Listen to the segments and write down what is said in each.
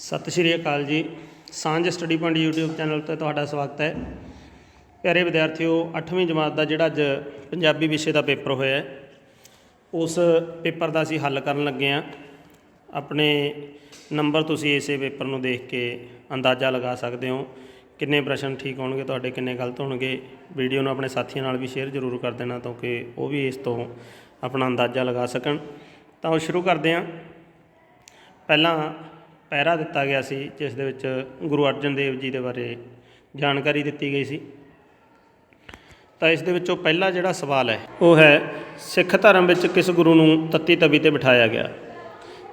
ਸਤਿ ਸ਼੍ਰੀ ਅਕਾਲ ਜੀ। ਸਾਂਝ ਸਟੱਡੀ ਪੁਆਇੰਟ YouTube ਚੈਨਲ ਤੇ ਤੁਹਾਡਾ ਸਵਾਗਤ ਹੈ। ਪਿਆਰੇ ਵਿਦਿਆਰਥੀਓ 8ਵੀਂ ਜਮਾਤ ਦਾ ਜਿਹੜਾ ਅੱਜ ਪੰਜਾਬੀ ਵਿਸ਼ੇ ਦਾ ਪੇਪਰ ਹੋਇਆ ਹੈ, ਉਸ ਪੇਪਰ ਦਾ ਅਸੀਂ ਹੱਲ ਕਰਨ ਲੱਗੇ ਹਾਂ। ਆਪਣੇ ਨੰਬਰ ਤੁਸੀਂ ਇਸੇ ਪੇਪਰ ਨੂੰ ਦੇਖ ਕੇ ਅੰਦਾਜ਼ਾ ਲਗਾ ਸਕਦੇ ਹੋ। ਕਿੰਨੇ ਪ੍ਰਸ਼ਨ ਠੀਕ ਹੋਣਗੇ, ਤੁਹਾਡੇ ਕਿੰਨੇ ਗਲਤ ਹੋਣਗੇ, ਵੀਡੀਓ ਨੂੰ ਆਪਣੇ ਸਾਥੀਆਂ ਨਾਲ ਵੀ ਸ਼ੇਅਰ ਜ਼ਰੂਰ ਕਰ ਦੇਣਾ ਤਾਂ ਕਿ ਉਹ ਵੀ ਇਸ ਤੋਂ ਆਪਣਾ ਅੰਦਾਜ਼ਾ ਲਗਾ ਸਕਣ। ਤਾਂ ਉਹ ਸ਼ੁਰੂ ਕਰਦੇ ਹਾਂ। ਪਹਿਲਾਂ ਪਹਿਰਾ ਦਿੱਤਾ ਗਿਆ ਸੀ, ਜਿਸ ਦੇ ਵਿੱਚ ਗੁਰੂ ਅਰਜਨ ਦੇਵ ਜੀ ਦੇ ਬਾਰੇ ਜਾਣਕਾਰੀ ਦਿੱਤੀ ਗਈ ਸੀ। ਤਾਂ ਇਸ ਦੇ ਵਿੱਚੋਂ ਪਹਿਲਾ ਜਿਹੜਾ ਸਵਾਲ ਹੈ, ਉਹ ਹੈ ਸਿੱਖ ਧਰਮ ਵਿੱਚ ਕਿਸ ਗੁਰੂ ਨੂੰ ਤੱਤੀ ਤਵੀ ਤੇ ਬਿਠਾਇਆ ਗਿਆ?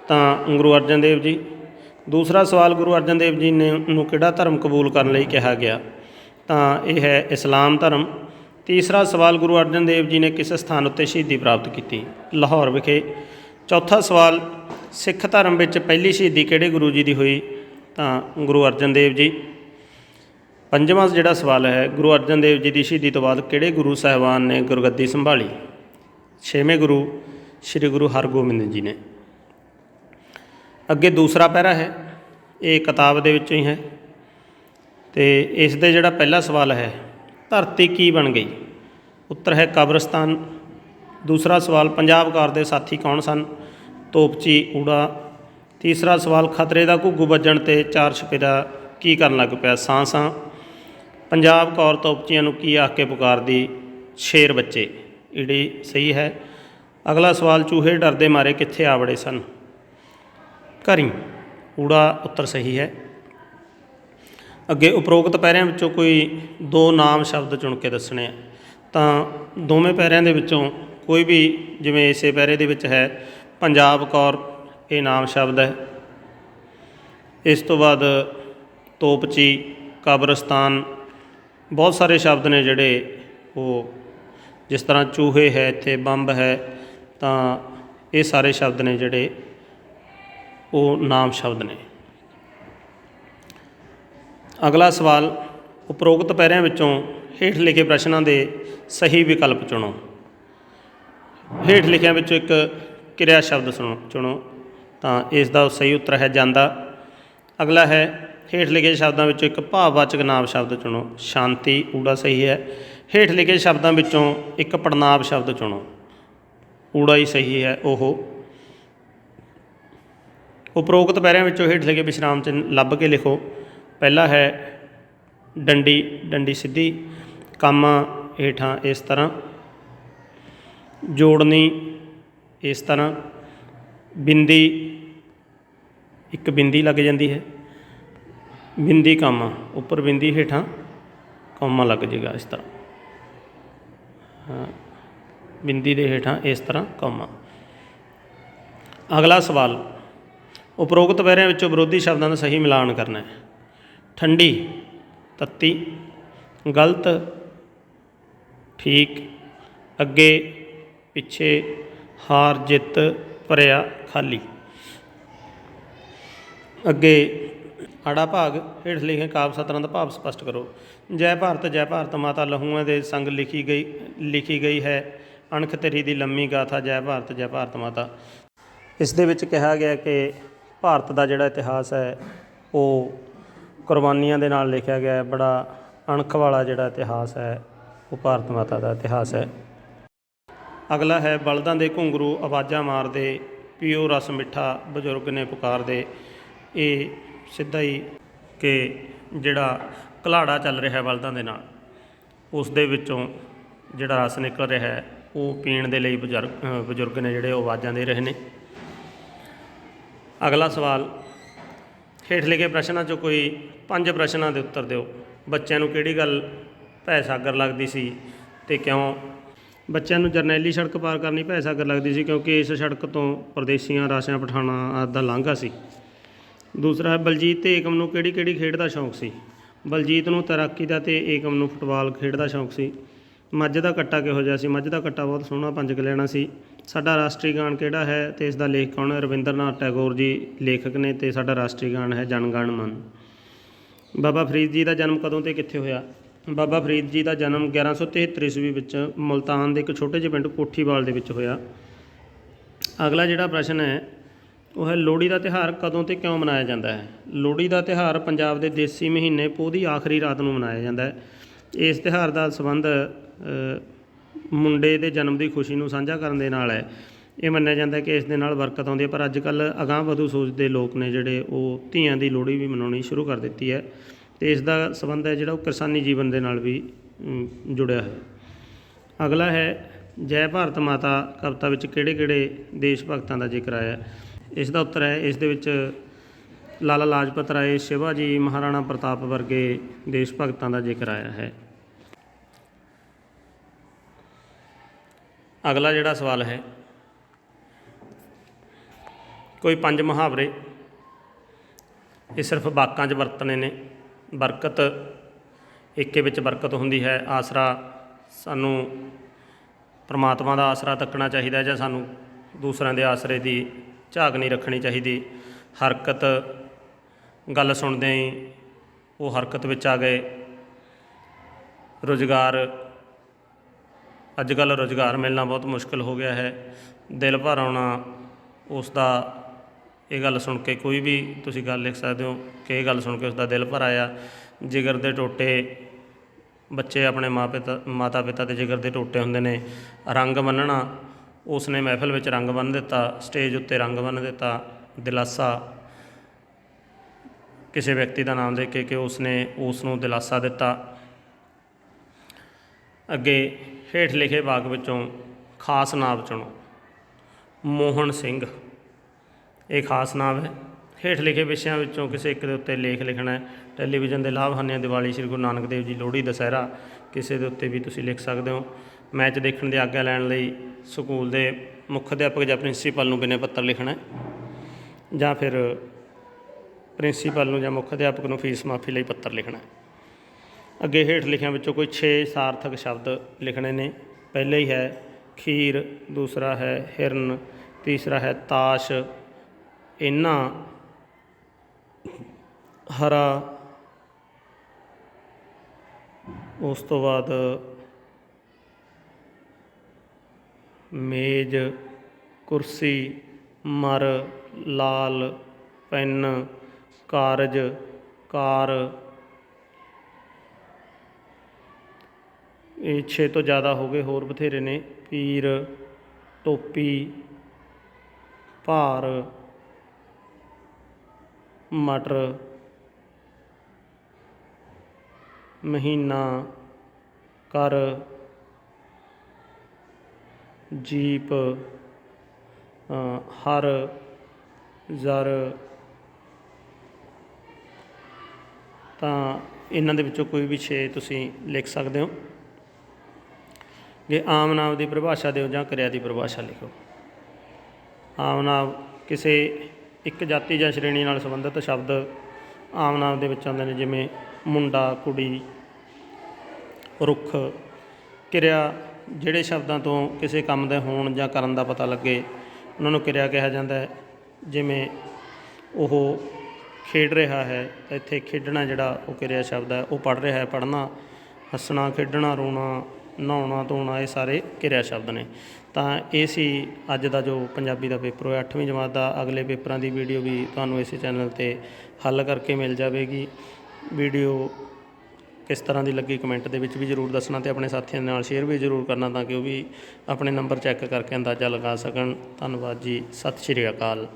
ਤਾਂ ਗੁਰੂ ਅਰਜਨ ਦੇਵ ਜੀ। ਦੂਸਰਾ ਸਵਾਲ ਗੁਰੂ ਅਰਜਨ ਦੇਵ ਜੀ ਨੇ, ਨੂੰ ਕਿਹੜਾ ਧਰਮ ਕਬੂਲ ਕਰਨ ਲਈ ਕਿਹਾ ਗਿਆ? ਤਾਂ ਇਹ ਹੈ ਇਸਲਾਮ ਧਰਮ। ਤੀਸਰਾ ਸਵਾਲ ਗੁਰੂ ਅਰਜਨ ਦੇਵ ਜੀ ਨੇ ਕਿਸ ਸਥਾਨ ਉੱਤੇ ਸ਼ਹੀਦੀ ਪ੍ਰਾਪਤ ਕੀਤੀ? ਲਾਹੌਰ ਵਿਖੇ। ਚੌਥਾ ਸਵਾਲ ਸਿੱਖ ਧਰਮ ਵਿੱਚ ਪਹਿਲੀ ਸ਼ਹੀਦੀ ਕਿਹੜੇ ਗੁਰੂ ਜੀ ਦੀ ਹੋਈ? ਤਾਂ ਗੁਰੂ ਅਰਜਨ ਦੇਵ ਜੀ। ਪੰਜਵਾਂ ਜਿਹੜਾ ਸਵਾਲ ਹੈ, ਗੁਰੂ ਅਰਜਨ ਦੇਵ ਜੀ ਦੀ ਸ਼ਹੀਦੀ ਤੋਂ ਬਾਅਦ ਕਿਹੜੇ ਗੁਰੂ ਸਾਹਿਬਾਨ ਨੇ ਗੁਰਗੱਦੀ ਸੰਭਾਲੀ? ਛੇਵੇਂ ਗੁਰੂ ਸ੍ਰੀ ਗੁਰੂ ਹਰਗੋਬਿੰਦ ਜੀ ਨੇ। ਅੱਗੇ ਦੂਸਰਾ ਪਹਿਰਾ ਹੈ, ਇਹ ਕਿਤਾਬ ਦੇ ਵਿੱਚੋਂ ਹੀ ਹੈ। ਤੇ ਇਸ ਦੇ ਜਿਹੜਾ ਪਹਿਲਾ ਸਵਾਲ ਹੈ, ਧਰਤੀ ਕੀ ਬਣ ਗਈ? ਉੱਤਰ ਹੈ ਕਬਰਸਤਾਨ। ਦੂਸਰਾ ਸਵਾਲ, ਪੰਜਾਬ ਕਾਰ ਦੇ ਸਾਥੀ ਕੌਣ ਸਨ? ਤੋਪਚੀ ਊੜਾ ਤੀਸਰਾ ਸਵਾਲ, ਖਤਰੇ ਦਾ ਘੁੱਗੂ ਵੱਜਣ ਤੇ ਚਾਰ ਛਪੇਰਾ ਕੀ ਕਰਨ ਲੱਗ ਪਿਆ? ਸਾਂ ਸਾਂ। ਪੰਜਾਬ ਕੌਰ ਤੋਪਚੀਆਂ ਨੂੰ ਕੀ ਆਖ ਕੇ ਪੁਕਾਰਦੀ? ਸ਼ੇਰ ਬੱਚੇ। ਈੜੀ ਸਹੀ ਹੈ। ਅਗਲਾ ਸਵਾਲ, ਚੂਹੇ ਡਰਦੇ ਮਾਰੇ ਕਿੱਥੇ ਆਵੜੇ ਸਨ? ਘਰੀ। ਊੜਾ ਉੱਤਰ ਸਹੀ ਹੈ। ਅੱਗੇ ਉਪਰੋਕਤ ਪੈਰਿਆਂ ਵਿੱਚੋਂ ਕੋਈ ਦੋ ਨਾਮ ਸ਼ਬਦ ਚੁਣ ਕੇ ਦੱਸਣੇ ਆ। ਤਾਂ ਦੋਵੇਂ ਪੈਰਿਆਂ ਦੇ ਵਿੱਚੋਂ ਕੋਈ ਵੀ, ਜਿਵੇਂ ਇਸੇ ਪੈਰੇ ਦੇ ਵਿੱਚ ਹੈ ਪੰਜਾਬ ਕੌਰ, ਇਹ ਨਾਮ ਸ਼ਬਦ ਹੈ। ਇਸ ਤੋਂ ਬਾਅਦ ਤੋਪਚੀ, ਕਬਰਸਤਾਨ, ਬਹੁਤ ਸਾਰੇ ਸ਼ਬਦ ਨੇ ਜਿਹੜੇ ਉਹ ਜਿਸ ਤਰ੍ਹਾਂ ਚੂਹੇ ਹੈ, ਇੱਥੇ ਬੰਬ ਹੈ, ਤਾਂ ਇਹ ਸਾਰੇ ਸ਼ਬਦ ਨੇ ਜਿਹੜੇ ਉਹ ਨਾਮ ਸ਼ਬਦ ਨੇ। ਅਗਲਾ ਸਵਾਲ, ਉਪਰੋਕਤ ਪੈਰਿਆਂ ਵਿੱਚੋਂ ਹੇਠ ਲਿਖੇ ਪ੍ਰਸ਼ਨਾਂ ਦੇ ਸਹੀ ਵਿਕਲਪ ਚੁਣੋ। ਹੇਠ ਲਿਖਿਆਂ ਵਿੱਚੋਂ ਇੱਕ ਕਿਰਿਆ ਸ਼ਬਦ ਸੁਣੋ, ਚੁਣੋ, ਤਾਂ ਇਸ ਦਾ ਸਹੀ ਉੱਤਰ ਹੈ ਜਾਂਦਾ। ਅਗਲਾ ਹੈ, ਹੇਠ ਲਿਖੇ ਸ਼ਬਦਾਂ ਵਿੱਚੋਂ ਇੱਕ ਭਾਵਵਾਚਕ ਨਾਮ ਸ਼ਬਦ ਚੁਣੋ, ਸ਼ਾਂਤੀ, ਊੜਾ ਸਹੀ ਹੈ। ਹੇਠ ਲਿਖੇ ਸ਼ਬਦਾਂ ਵਿੱਚੋਂ ਇੱਕ ਪੜਨਾਵ ਸ਼ਬਦ ਚੁਣੋ, ਊੜਾ ਹੀ ਸਹੀ ਹੈ ਉਹ। ਉਪਰੋਕਤ ਪੈਰਿਆਂ ਵਿੱਚੋਂ ਹੇਠ ਲਿਖੇ ਵਿਸ਼ਰਾਮ ਚਿੰਨ੍ਹ ਲੱਭ ਕੇ ਲਿਖੋ। ਪਹਿਲਾ ਹੈ, ਡੰਡੀ ਡੰਡੀ ਸਿੱਧੀ, ਕਾਮਾ, ਹੇਠਾਂ ਇਸ ਤਰ੍ਹਾਂ। ਜੋੜਨੀ ਇਸ ਤਰ੍ਹਾਂ ਬਿੰਦੀ, ਇੱਕ ਬਿੰਦੀ ਲੱਗ ਜਾਂਦੀ ਹੈ। ਬਿੰਦੀ ਕਾਮਾ, ਉੱਪਰ ਬਿੰਦੀ ਹੇਠਾਂ ਕਾਮਾ ਲੱਗ ਜਾਏਗਾ ਇਸ ਤਰ੍ਹਾਂ। ਬਿੰਦੀ ਦੇ ਹੇਠਾਂ ਇਸ ਤਰ੍ਹਾਂ ਕਾਮਾ। ਅਗਲਾ ਸਵਾਲ, ਉਪਰੋਕਤ ਪੈਰਿਆਂ ਵਿੱਚੋਂ ਵਿਰੋਧੀ ਸ਼ਬਦਾਂ ਦਾ ਸਹੀ ਮਿਲਾਨ ਕਰਨਾ ਹੈ। ਠੰਡੀ, ਤੱਤੀ, ਗਲਤ, ਠੀਕ, ਅੱਗੇ, ਪਿੱਛੇ ਹਾਰ ਜਿੱਤ ਭਰਿਆ ਖਾਲੀ। ਅੱਗੇ ਆੜਾ ਭਾਗ ਹੇਠ ਲਿਖੇ ਕਾਵ ਸਤਰਾਂ ਦਾ ਭਾਵ ਸਪਸ਼ਟ ਕਰੋ। ਜੈ ਭਾਰਤ ਜੈ ਭਾਰਤ ਮਾਤਾ ਲਹੂਆਂ ਦੇ ਸੰਗ ਲਿਖੀ ਗਈ ਲਿਖੀ ਗਈ ਹੈ। ਅਣਖ ਤੇਰੀ ਦੀ ਲੰਮੀ ਗਾਥਾ, ਜੈ ਭਾਰਤ ਜੈ ਭਾਰਤ ਮਾਤਾ। ਇਸ ਦੇ ਵਿੱਚ ਕਿਹਾ ਗਿਆ ਕਿ ਭਾਰਤ ਦਾ ਜਿਹੜਾ ਇਤਿਹਾਸ ਹੈ, ਉਹ ਕੁਰਬਾਨੀਆਂ ਦੇ ਨਾਲ ਲਿਖਿਆ ਗਿਆ ਹੈ। ਬੜਾ ਅਣਖ ਵਾਲਾ ਜਿਹੜਾ ਇਤਿਹਾਸ ਹੈ, ਉਹ ਭਾਰਤ ਮਾਤਾ ਦਾ ਇਤਿਹਾਸ ਹੈ। ਅਗਲਾ ਹੈ ਬਲਦਾਂ ਦੇ ਘੁੰਗਰੂ ਆਵਾਜ਼ਾਂ ਮਾਰਦੇ, ਪੀਓ ਰਸ ਮਿੱਠਾ ਬਜ਼ੁਰਗ ਨੇ ਪੁਕਾਰਦੇ। ਇਹ ਸਿੱਧਾ ਹੀ ਕਿ ਜਿਹੜਾ ਘਲਾੜਾ ਚੱਲ ਰਿਹਾ ਬਲਦਾਂ ਦੇ ਨਾਲ, ਉਸ ਦੇ ਵਿੱਚੋਂ ਜਿਹੜਾ ਰਸ ਨਿਕਲ ਰਿਹਾ ਹੈ, ਉਹ ਪੀਣ ਦੇ ਲਈ ਬਜ਼ੁਰਗ ਬਜ਼ੁਰਗ ਨੇ ਜਿਹੜੇ ਉਹ ਆਵਾਜ਼ਾਂ ਦੇ ਰਹੇ ਨੇ। ਅਗਲਾ ਸਵਾਲ, ਹੇਠ ਲਿਖੇ ਪ੍ਰਸ਼ਨਾਂ 'ਚੋਂ ਕੋਈ ਪੰਜ ਪ੍ਰਸ਼ਨਾਂ ਦੇ ਉੱਤਰ ਦਿਓ। ਬੱਚਿਆਂ ਨੂੰ ਕਿਹੜੀ ਗੱਲ ਭੈ ਸਾਗਰ ਲੱਗਦੀ ਸੀ ਤੇ ਕਿਉਂ ਬੱਚਿਆਂ ਨੂੰ ਜਰਨੈਲੀ ਸੜਕ ਪਾਰ ਕਰਨੀ ਭੈ ਸਾਗਰ ਲੱਗਦੀ ਸੀ ਕਿਉਂਕਿ ਇਸ ਸੜਕ ਤੋਂ ਪਰਦੇਸੀਆਂ, ਰਾਸਿਆਂ, ਪਠਾਣਾ ਆਦਿ ਦਾ ਲਾਂਘਾ ਸੀ। ਦੂਸਰਾ ਹੈ ਬਲਜੀਤ ਤੇ ਏਕਮ ਨੂੰ ਕਿਹੜੀ ਕਿਹੜੀ ਖੇਡ ਦਾ ਸ਼ੌਂਕ ਸੀ? ਬਲਜੀਤ ਨੂੰ ਤੈਰਾਕੀ ਦਾ ਤੇ ਏਕਮ ਨੂੰ ਫੁੱਟਬਾਲ ਖੇਡ ਦਾ ਸ਼ੌਂਕ ਸੀ। ਮੱਝ ਦਾ ਕੱਟਾ ਕਿਹੋ ਜਿਹਾ ਸੀ? ਮੱਝ ਦਾ ਕੱਟਾ ਬਹੁਤ ਸੋਹਣਾ ਪੰਜ ਲੈਣਾ ਸੀ। ਸਾਡਾ ਰਾਸ਼ਟਰੀ ਗਾਨ ਕਿਹੜਾ ਹੈ ਤੇ ਇਸ ਦਾ ਲੇਖਕ ਕੌਣ ਹੈ? ਰਵਿੰਦਰਨਾਥ ਟੈਗੋਰ ਜੀ ਲੇਖਕ ਨੇ ਤੇ ਸਾਡਾ ਰਾਸ਼ਟਰੀ ਗਾਨ ਹੈ ਜਨਗਣ ਮਨ। ਬਾਬਾ ਫਰੀਦ ਜੀ ਦਾ ਜਨਮ ਕਦੋਂ ਤੇ ਕਿੱਥੇ ਹੋਇਆ? ਬਾਬਾ ਫਰੀਦ ਜੀ ਦਾ ਜਨਮ 1173 ਈਸਵੀ ਵਿੱਚ ਮੁਲਤਾਨ ਦੇ ਇੱਕ ਛੋਟੇ ਜਿਹੇ ਪਿੰਡ ਕੋਠੀਵਾਲ ਦੇ ਵਿੱਚ ਹੋਇਆ। ਅਗਲਾ ਜਿਹੜਾ ਪ੍ਰਸ਼ਨ ਹੈ, ਉਹ ਹੈ ਲੋਹੜੀ ਦਾ ਤਿਉਹਾਰ ਕਦੋਂ ਤੇ ਕਿਉਂ ਮਨਾਇਆ ਜਾਂਦਾ ਹੈ? ਲੋਹੜੀ ਦਾ ਤਿਉਹਾਰ ਪੰਜਾਬ ਦੇ ਦੇਸੀ ਮਹੀਨੇ ਪੋਹ ਦੀ ਆਖਰੀ ਰਾਤ ਨੂੰ ਮਨਾਇਆ ਜਾਂਦਾ ਹੈ। ਇਸ ਤਿਉਹਾਰ ਦਾ ਸੰਬੰਧ ਮੁੰਡੇ ਦੇ ਜਨਮ ਦੀ ਖੁਸ਼ੀ ਨੂੰ ਸਾਂਝਾ ਕਰਨ ਦੇ ਨਾਲ ਹੈ। ਇਹ ਮੰਨਿਆ ਜਾਂਦਾ ਕਿ ਇਸ ਦੇ ਨਾਲ ਬਰਕਤ ਆਉਂਦੀ ਹੈ, ਪਰ ਅੱਜ ਕੱਲ ਅਗਾਂਹ ਵਧੂ ਸੋਚਦੇ ਲੋਕ ਨੇ ਜਿਹੜੇ, ਉਹ ਧੀਆਂ ਦੀ ਲੋਹੜੀ ਵੀ ਮਨਾਉਣੀ ਸ਼ੁਰੂ ਕਰ ਦਿੱਤੀ ਹੈ। ਤੇ ਇਸ ਦਾ ਸੰਬੰਧ ਹੈ ਜਿਹੜਾ ਉਹ ਕਿਸਾਨੀ ਜੀਵਨ ਦੇ ਨਾਲ ਵੀ ਜੁੜਿਆ ਹੈ। ਅਗਲਾ ਹੈ, ਜੈ ਭਾਰਤ ਮਾਤਾ ਕਵਿਤਾ ਵਿੱਚ ਕਿਹੜੇ ਕਿਹੜੇ ਦੇਸ਼ ਭਗਤਾਂ ਦਾ ਜ਼ਿਕਰ ਆਇਆ ਇਸ ਦਾ ਉੱਤਰ ਹੈ, ਇਸ ਦੇ ਵਿੱਚ ਲਾਲਾ ਲਾਜਪਤ ਰਾਏ ਸ਼ਿਵਾਜੀ ਮਹਾਰਾਣਾ ਪ੍ਰਤਾਪ ਵਰਗੇ ਦੇਸ਼ ਭਗਤਾਂ ਦਾ ਜ਼ਿਕਰ ਆਇਆ ਹੈ। ਅਗਲਾ ਜਿਹੜਾ ਸਵਾਲ ਹੈ, ਕੋਈ ਪੰਜ ਮੁਹਾਵਰੇ? ਇਹ ਸਿਰਫ ਬਾਕਾਂ 'ਚ ਵਰਤਣੇ ਨੇ। ਬਰਕਤ, ਏਕੇ ਵਿੱਚ ਬਰਕਤ ਹੁੰਦੀ ਹੈ। ਆਸਰਾ ਸਾਨੂੰ ਪ੍ਰਮਾਤਮਾ ਦਾ ਆਸਰਾ ਤੱਕਣਾ ਚਾਹੀਦਾ ਜਾਂ ਸਾਨੂੰ ਦੂਸਰਿਆਂ ਦੇ ਆਸਰੇ ਦੀ ਝਾਕ ਨਹੀਂ ਰੱਖਣੀ ਚਾਹੀਦੀ। ਹਰਕਤ, ਗੱਲ ਸੁਣਦੇ ਹੀ ਉਹ ਹਰਕਤ ਵਿੱਚ ਆ ਗਏ। ਰੁਜ਼ਗਾਰ ਅੱਜ ਕੱਲ੍ਹ ਰੁਜ਼ਗਾਰ ਮਿਲਣਾ ਬਹੁਤ ਮੁਸ਼ਕਲ ਹੋ ਗਿਆ ਹੈ। ਦਿਲ ਭਰ ਆਉਣਾ ਉਸ ਦਾ ਇਹ ਗੱਲ ਸੁਣ ਕੇ ਕੋਈ ਵੀ ਤੁਸੀਂ ਗੱਲ ਲਿਖ ਸਕਦੇ ਹੋ ਕਿ ਇਹ ਗੱਲ ਸੁਣ ਕੇ ਉਸ ਦਾ ਦਿਲ ਭਰ ਆਇਆ। ਜਿਗਰ ਦੇ ਟੋਟੇ ਬੱਚੇ ਆਪਣੇ ਮਾਂ ਪਿਤਾ, ਮਾਤਾ ਪਿਤਾ ਦੇ ਜਿਗਰ ਦੇ ਟੋਟੇ ਹੁੰਦੇ ਨੇ, ਰੰਗ ਬੰਨਣਾ ਉਸ ਨੇ ਮਹਿਫਿਲ ਵਿੱਚ ਰੰਗ ਬੰਨ੍ਹ ਦਿੱਤਾ, ਸਟੇਜ ਉੱਤੇ ਰੰਗ ਬੰਨ੍ਹ ਦਿੱਤਾ, ਦਿਲਾਸਾ। ਕਿਸੇ ਵਿਅਕਤੀ ਦਾ ਨਾਮ ਦੇ ਕੇ ਕਿ ਉਸ ਨੇ ਉਸ ਨੂੰ ਦਿਲਾਸਾ ਦਿੱਤਾ। ਅੱਗੇ ਹੇਠ ਲਿਖੇ ਬਾਗ ਵਿੱਚੋਂ ਖਾਸ ਨਾਮ ਚੁਣੋ, ਮੋਹਨ ਸਿੰਘ। ਇਹ ਖਾਸ ਨਾਮ ਹੈ। ਹੇਠ ਲਿਖੇ ਵਿਸ਼ਿਆਂ ਵਿੱਚੋਂ ਕਿਸੇ ਇੱਕ ਦੇ ਉੱਤੇ ਲੇਖ ਲਿਖਣਾ ਹੈ। ਟੈਲੀਵਿਜ਼ਨ ਦੇ ਲਾਭ ਹਾਨੀਆਂ ਦੀਵਾਲੀ ਸ੍ਰੀ ਗੁਰੂ ਨਾਨਕ ਦੇਵ ਜੀ ਲੋਹੜੀ, ਦੁਸਹਿਰਾ, ਕਿਸੇ ਦੇ ਉੱਤੇ ਵੀ ਤੁਸੀਂ ਲਿਖ ਸਕਦੇ ਹੋ। ਮੈਚ ਦੇਖਣ ਦੀ ਆਗਿਆ ਲੈਣ ਲਈ ਸਕੂਲ ਦੇ ਮੁੱਖ ਅਧਿਆਪਕ ਜਾਂ ਪ੍ਰਿੰਸੀਪਲ ਨੂੰ ਬਿਨੇ ਪੱਤਰ ਲਿਖਣਾ ਹੈ ਜਾਂ ਫਿਰ ਪ੍ਰਿੰਸੀਪਲ ਨੂੰ ਜਾਂ ਮੁੱਖ ਅਧਿਆਪਕ ਨੂੰ ਫੀਸ ਮਾਫੀ ਲਈ ਪੱਤਰ ਲਿਖਣਾ ਹੈ। ਅੱਗੇ ਹੇਠ ਲਿਖਿਆਂ ਵਿੱਚੋਂ ਕੋਈ 6 ਸਾਰਥਕ ਸ਼ਬਦ ਲਿਖਣੇ ਨੇ। ਪਹਿਲਾ ਹੀ ਹੈ ਖੀਰ, ਦੂਸਰਾ ਹੈ ਹਿਰਨ, ਤੀਸਰਾ ਹੈ ਤਾਸ਼ ਇਹਨਾਂ ਹਰਾ ਉਸ ਤੋਂ ਬਾਅਦ ਮੇਜ਼, ਕੁਰਸੀ, ਮਰ, ਲਾਲ ਪੈਨ, ਕਾਰਜ, ਕਾਰ। ਇਹ 6 ਤੋਂ ਜ਼ਿਆਦਾ ਹੋ ਗਏ। ਹੋਰ ਬਥੇਰੇ ਨੇ। ਪੀਰ, ਟੋਪੀ, ਭਾਰ। ਮਟਰ, ਮਹੀਨਾ ਕਰ ਜੀਪ ਹਰ, ਜ਼ਰ। ਤਾਂ ਇਹਨਾਂ ਦੇ ਵਿੱਚੋਂ ਕੋਈ ਵੀ 6 ਤੁਸੀਂ ਲਿਖ ਸਕਦੇ ਹੋ। ਜੇ ਆਮ ਨਾਮ ਦੀ ਪਰਿਭਾਸ਼ਾ ਦਿਓ ਜਾਂ ਕਿਰਿਆ ਦੀ ਪਰਿਭਾਸ਼ਾ ਲਿਖੋ। ਆਮ ਨਾਮ ਕਿਸੇ ਇੱਕ ਜਾਤੀ ਜਾਂ ਸ਼੍ਰੇਣੀ ਨਾਲ ਸੰਬੰਧਿਤ ਸ਼ਬਦ ਆਮ ਨਾਮ ਦੇ ਵਿੱਚ ਆਉਂਦੇ ਨੇ, ਜਿਵੇਂ ਮੁੰਡਾ, ਕੁੜੀ, ਰੁੱਖ, ਕਿਰਿਆ, ਜਿਹੜੇ ਸ਼ਬਦਾਂ ਤੋਂ ਕਿਸੇ ਕੰਮ ਦੇ ਹੋਣ ਜਾਂ ਕਰਨ ਦਾ ਪਤਾ ਲੱਗੇ, ਉਹਨਾਂ ਨੂੰ ਕਿਰਿਆ ਕਿਹਾ ਜਾਂਦਾ ਹੈ। ਜਿਵੇਂ ਉਹ ਖੇਡ ਰਿਹਾ ਹੈ, ਤਾਂ ਇੱਥੇ ਖੇਡਣਾ ਜਿਹੜਾ ਉਹ ਕਿਰਿਆ ਸ਼ਬਦ ਹੈ, ਉਹ ਪੜ੍ਹ ਰਿਹਾ ਹੈ, ਪੜ੍ਹਨਾ, ਹੱਸਣਾ, ਖੇਡਣਾ, ਰੋਣਾ, ਨਹਾਉਣਾ, ਧੋਣਾ, ਇਹ ਸਾਰੇ ਕਿਰਿਆ ਸ਼ਬਦ ਨੇ। ਤਾਂ ਇਹ ਸੀ ਅੱਜ ਦਾ ਜੋ ਪੰਜਾਬੀ ਦਾ ਪੇਪਰ ਹੋਇਆ। 8ਵੀਂ ਜਮਾਤ ਦਾ ਅਗਲੇ ਪੇਪਰਾਂ ਦੀ ਵੀਡੀਓ ਵੀ ਤੁਹਾਨੂੰ ਇਸੇ ਚੈਨਲ ਤੇ ਹੱਲ ਕਰਕੇ ਮਿਲ ਜਾਵੇਗੀ। ਵੀਡੀਓ ਕਿਸ ਤਰ੍ਹਾਂ ਦੀ ਲੱਗੀ ਕਮੈਂਟ ਦੇ ਵਿੱਚ ਵੀ ਜ਼ਰੂਰ ਦੱਸਣਾ ਤੇ ਆਪਣੇ ਸਾਥੀਆਂ ਦੇ ਨਾਲ ਸ਼ੇਅਰ ਵੀ ਜ਼ਰੂਰ ਕਰਨਾ ਤਾਂ ਕਿ ਉਹ ਵੀ ਆਪਣੇ ਨੰਬਰ ਚੈੱਕ ਕਰਕੇ ਅੰਦਾਜ਼ਾ ਲਗਾ ਸਕਣ। ਧੰਨਵਾਦ ਜੀ। ਸਤਿ ਸ਼੍ਰੀ ਅਕਾਲ।